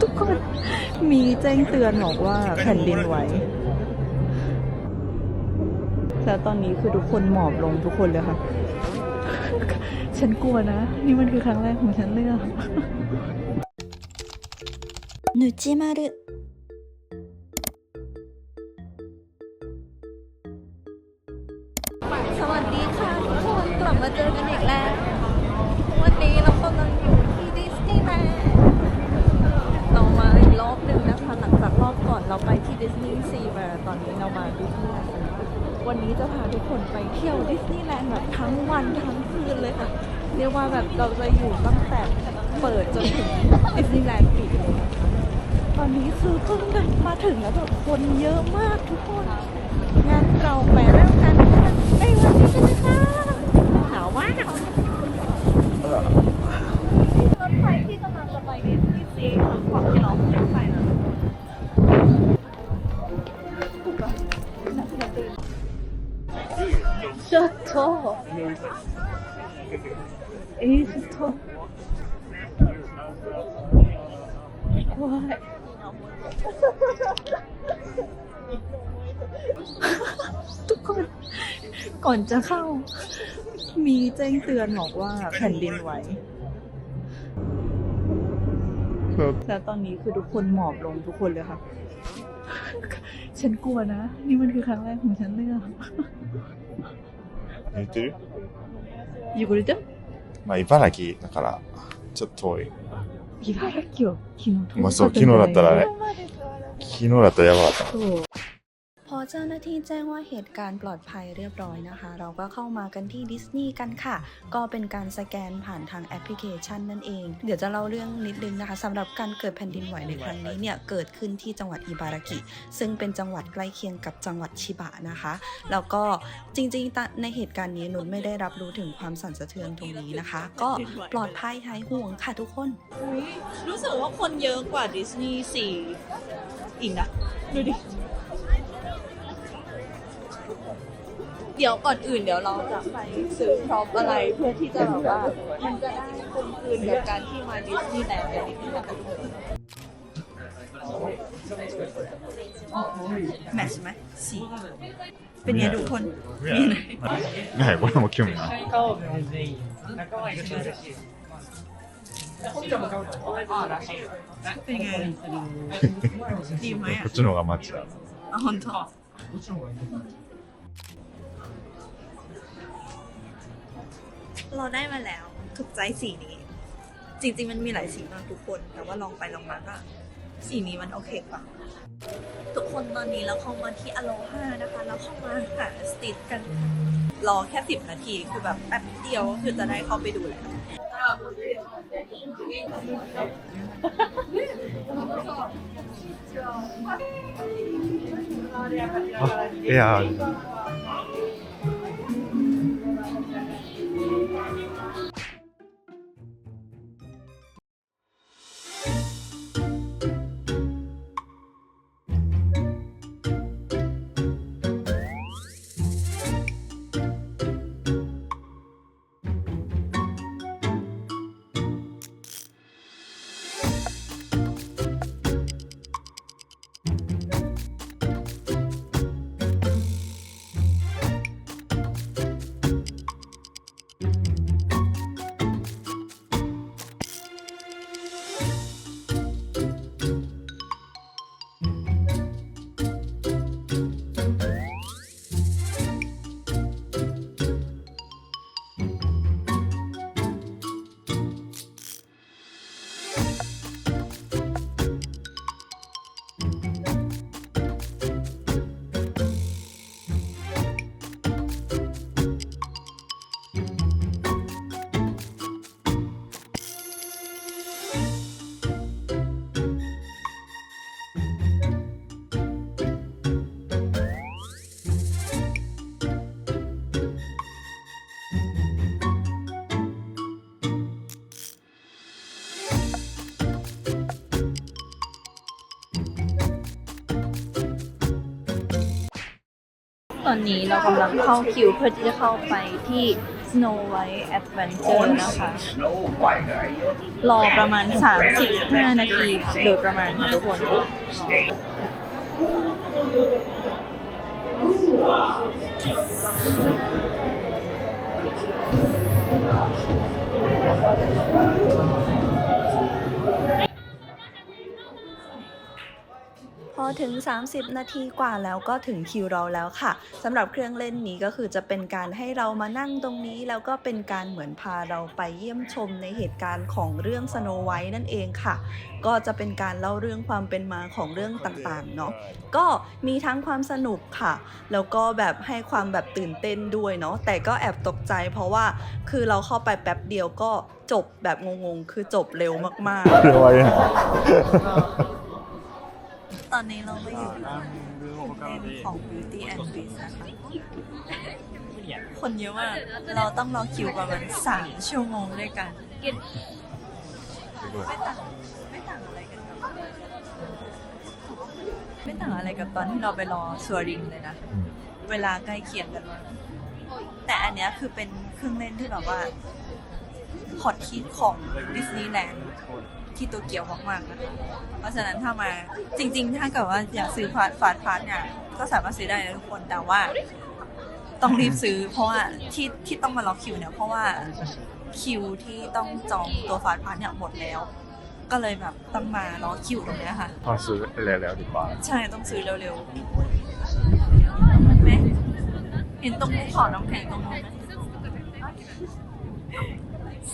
ทุกคนมีแจ้งเตือนบอกว่าแผ่นดินไหวแล้วตอนนี้คือทุกคนหมอบลงทุกคนเลยค่ะ ฉันกลัวนะ นี่มันคือครั้งแรกของฉันเลยอนุจิมารุสวัสดีค่ะทุกคนกลับมาเจอกันอีกแล้ว เราไปที่ดิสนีย์ซีมาตอนนี้เรามาดิสนีย์แลนด์วันนี้จะพาทุกคนไปเที่ยวดิสนีย์แลนด์แบบทั้งวันทั้งคืนเลยค่ะ เรียกว่าแบบเราจะอยู่ตั้งแต่เปิดจนถึงดิสนีย์แลนด์ปิดเลยตอนนี้คือเพิ่งมาถึงแล้วแบบคนเยอะมากทุกคนงานเราไปเริ่มกันในวันนี้กันนะคะหนาวมากรถไฟที่กำลังจะไปดิสนีย์ซีค่ะก่อนที่เรา ชอโตเอ๊ะชอโตว้ายทุกคนก่อนจะเข้า มีแจ้งเตือนบอกว่าแผ่นดินไหวครับแล้วตอนนี้คือทุกคนหมอบลงทุกคนเลยค่ะ ฉันกลัวนะ นี่มันคือครั้งแรกของฉันเลยอะ 言ってる？汚れてまあ、茨城だから、ちょっと遠い。茨城は昨日まあそう、昨日だったらね。昨日だったらやばかった。そう。 เจ้าหน้าที่แจ้งว่าเหตุการณ์ปลอดภัยเรียบร้อยนะคะ เราก็เข้ามากันที่ดิสนีย์กันค่ะ ก็เป็นการสแกนผ่านทางแอปพลิเคชันนั่นเอง เดี๋ยวจะเล่าเรื่องนิดนึงนะคะสำหรับการเกิดแผ่นดินไหวในครั้งนี้เนี่ยเกิดขึ้นที่จังหวัดอิบารากิ ซึ่งเป็นจังหวัดใกล้เคียงกับจังหวัดชิบะนะคะ แล้วก็จริงๆตะในเหตุการณ์นี้นุชไม่ได้รับรู้ถึงความสั่นสะเทือนตรงนี้นะคะ ก็ปลอดภัยหายห่วงค่ะทุกคน รู้สึกว่าคนเยอะกว่าดิสนีย์ซีอีกนะ ดูดิ เดี๋ยวก่อนอื่นเดี๋ยวเราจะไปซื้อพร็อพอะไรเพื่อที่จะแบบว่า มันจะได้กลมกลืนกับการที่มาดิสนีย์แลนด์กันนิดนึงนะคะทุกคน แมทช์ไหมสีเป็นไงทุกคน ない、これも興味ない。เป็นไง ดีไหม こ อ่ะ っちの方がマッチだ。 อ๋อฮ เราได้มาแล้วถูกใจสีนี้ จริง ๆ มันมีหลายสีมากทุกคน แต่ว่าลองไปลองมาก็สีนี้มันโอเคกว่าทุกคนตอนนี้เราเข้ามาที่อโลฮานะคะ แล้วเข้ามาหาสตรีทกันรอแค่สิบนาทีคือแบบแป๊บเดียวคือจะได้เข้าไปดูแล้วเดี๋ยว ตอนนี้เรากำลังเข้าคิวเพื่อที่จะเข้าไปที่ Snow White Adventure นะคะ รอประมาณ 35 นาทีโดยประมาณค่ะทุกคนอ พอถึง 30 นาทีกว่าแล้วก็ถึงคิวเราแล้วค่ะสำหรับเครื่องเล่นนี้ก็คือจะเป็นการให้เรามานั่งตรงนี้ แล้วก็เป็นการเหมือนพาเราไปเยี่ยมชมในเหตุการณ์ของเรื่องสโนไวท์นั่นเองค่ะ ก็จะเป็นการเล่าเรื่องความเป็นมาของเรื่องต่างๆเนาะก็มีทั้งความสนุกค่ะ แล้วก็แบบให้ความแบบตื่นเต้นด้วยเนาะแต่ก็แอบตกใจเพราะว่าคือเราเข้าไปแป๊บเดียวก็จบแบบงงๆ คือจบเร็วมากๆ เร็วไป อนนี้เราก็อยู่ของ Beauty and Beast นะคะคนเยอะมาก เราต้องรอคิวประมาณสามชั่วโมงด้วยกัน ไม่ต่างไม่ต่างอะไรกันบไม่ต่างอะไรกับตอนที่เราไปรอสัวริงเลยนะ เวลาใกล้เคียงกันมากแต่อันเนี้ยคือเป็นเครื่องเล่นที่แบบว่าฮอตฮิตของดิสนีย์แลนด์ ที่ตัวเกียวมากๆนะเพราะฉะนั้นถ้ามาจริง ๆ ถ้าเกิดว่าอยากซื้อฟาสฟาสฟาสเนี่ยก็สามารถซื้อได้นะทุกคนแต่ว่า ต้องรีบซื้อ เพราะว่าที่ที่ต้องมาล็อกคิวเนี่ยเพราะว่าคิวที่ต้องจองตัวฟาสฟาร์สเนี่ยหมดแล้ว ก็เลยแบบต้องมารอคิวตรงนี้ค่ะต้องซื้อเร็วๆดีกว่า ใช่ต้องซื้อเร็วๆเห็นตรงขอน้ำแข็งตรงนั้น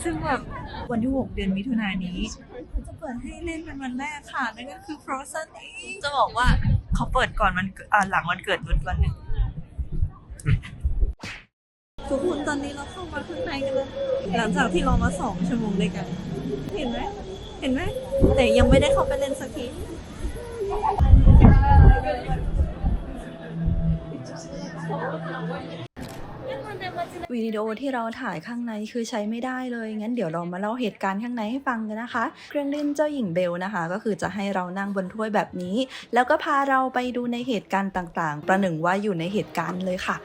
ซึ่งแบบวันที่ 6 เดือนมิถุนายนนี้เขาจะเปิดให้เล่นเป็นวันแรกค่ะ นั่นก็คือ Frozen เองจะบอกว่าเขาเปิดก่อนมันอ่าหลังวันเกิดนุชวันหนึ่งทุกคนตอนนี้เราเข้ามาข้างในกันแล้วหลังจากที่รอมาสองชั่วโมงด้วยกัน เห็นไหมเห็นไหมแต่ยังไม่ได้เข้าไปเล่นสักที วิดีโอที่เราถ่ายข้างในคือใช้ไม่ได้เลย งั้นเดี๋ยวเรามาเล่าเหตุการณ์ข้างในให้ฟังกันนะคะ เครื่องเล่นเจ้าหญิงเบลนะคะ ก็คือจะให้เรานั่งบนถ้วยแบบนี้ แล้วก็พาเราไปดูในเหตุการณ์ต่างๆ ประหนึ่งว่าอยู่ในเหตุการณ์เลยค่ะ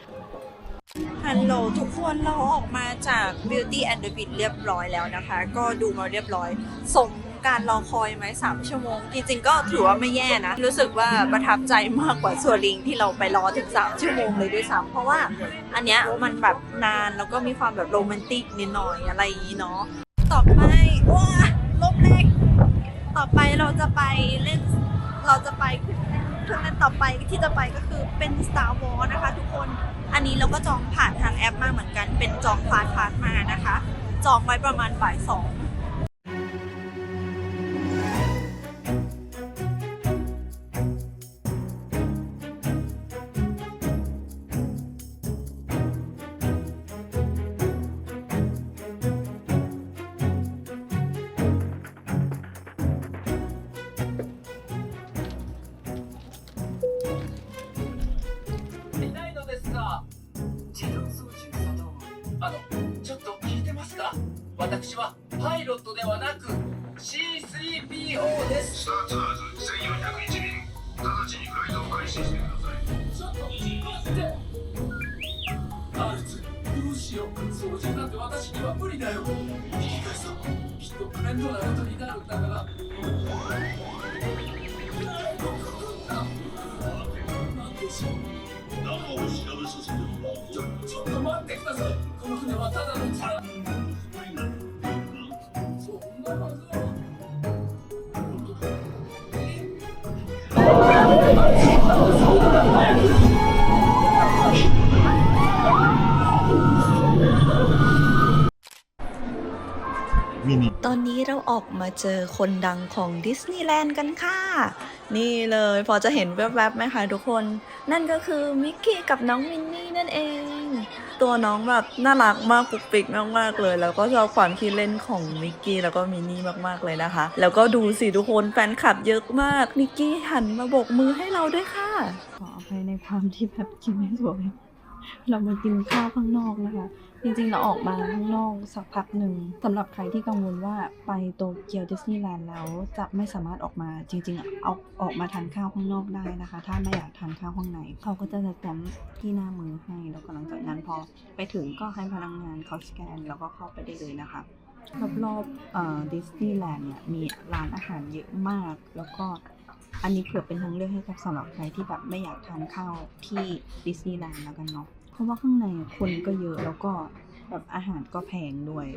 ฮัลโหลทุกคนเราออกมาจาก Beauty and the Beast เรียบร้อยแล้วนะคะ ก็ดูมาเรียบร้อยสม การรอคอยไหมสามชั่วโมง จริงๆก็ถือว่าไม่แย่นะ รู้สึกว่าประทับใจมากกว่าส่วนลิงที่เราไปรอถึง3ชั่วโมงเลยด้วยซ้ำเพราะว่าอันเนี้ยมันแบบนานแล้วก็มีความแบบโรแมนติกนิดหน่อยอะไรอย่างนี้เนาะต่อไปว้าลมแรงต่อไปเราจะไปเล่นเราจะไปเครื่องเล่นต่อไปที่จะไปก็คือเป็น Star Wars นะคะทุกคนอันนี้เราก็จองผ่านทางแอปมาเหมือนกันเป็นจองฟาสต์พาสมานะคะ จองไว้ประมาณบ่ายสอง 私はパイロットではなく C3PO です。スターツアーズ1401便直ちにフライトを開始してください。ちょっと待ってアルツどうしよう。操縦なんて私には無理だよ。引き返そうきっと面倒なことになるんだから。なんでしょう中を調べさせてもらおうちょちょっと待ってください。この船はただのチャラ ตอนนี้เราออกมาเจอคนดังของดิสนีย์แลนด์กันค่ะ นี่เลยพอจะเห็นแวบๆไหมคะทุกคน นั่นก็คือมิกกี้กับน้องมินนี่นั่นเอง ตัวน้องแบบน่ารักมากปุกปิกมากๆเลย แล้วก็ชอบความคิดเล่นของมิกกี้แล้วก็มินนี่มากๆเลยนะคะ แล้วก็ดูสิทุกคนแฟนคลับเยอะมากมิกกี้หันมาโบกมือให้เราด้วยค่ะ ขออภัยในความที่แบบกินไม่สวยเรามากินข้าวข้างนอกนะคะ จริงๆ เราออกมาข้างนอกสักพักหนึ่งสำหรับใครที่กังวลว่าไปโตเกียวดิสนีย์แลนด์แล้วจะไม่สามารถออกมาจริงๆเอาออกมาทานข้าวข้างนอกได้นะคะ ถ้าไม่อยากทานข้าวข้างในเขาก็จะสแกนที่หน้ามือให้แล้วก็หลังจากนั้นพอไปถึงก็ให้พนักงานเขาสแกน แล้วก็เข้าไปได้เลยนะคะรอบๆดิสนีย์แลนด์เนี่ยมีร้านอาหารเยอะมาก แล้วก็อันนี้เผื่อเป็นทางเลือกให้กับสำหรับใครที่แบบไม่อยากทานข้าวที่ดิสนีย์แลนด์แล้วกันเนาะ ราะว่าข้างในคนก็เยอะแล้วก็แบบอาหารก็แพงด้วย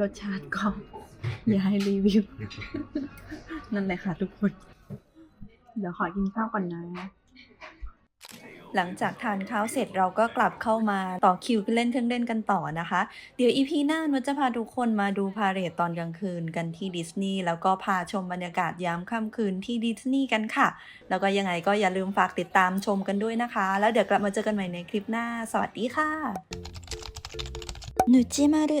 รสชาติก็อย่าให้รีวิว นั่นแหละค่ะทุกคน เดี๋ยวขอกินข้าวก่อนนะ หลังจากทานข้าวเสร็จเราก็กลับเข้ามาต่อคิวเล่นเครื่องเล่นกันต่อนะคะ เดี๋ยวอีพีหน้านุชจะพาทุกคนมาดูพาเหรดตอนกลางคืนกันที่ดิสนีย์แล้วก็พาชมบรรยากาศยามค่ำคืนที่ดิสนีย์กันค่ะ แล้วก็ยังไงก็อย่าลืมฝากติดตามชมกันด้วยนะคะ แล้วเดี๋ยวกลับมาเจอกันใหม่ในคลิปหน้า สวัสดีค่ะ ぬちまる